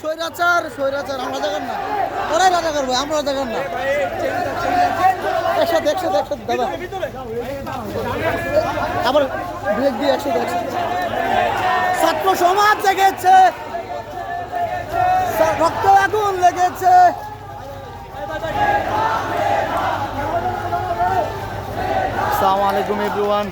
স্বৈরাচার স্বৈরাচার আমরা দেখান না। ওরাই রাজা করব আমরা দেখান না। একসাথে একসাথে একসাথে দাদা। আবার ব্রেক দিয়ে একসাথে একসাথে। ছাত্র সমাজ জেগেছে। রক্ত আগুন লেগেছে। সালামালাইকুম এভরিওয়ান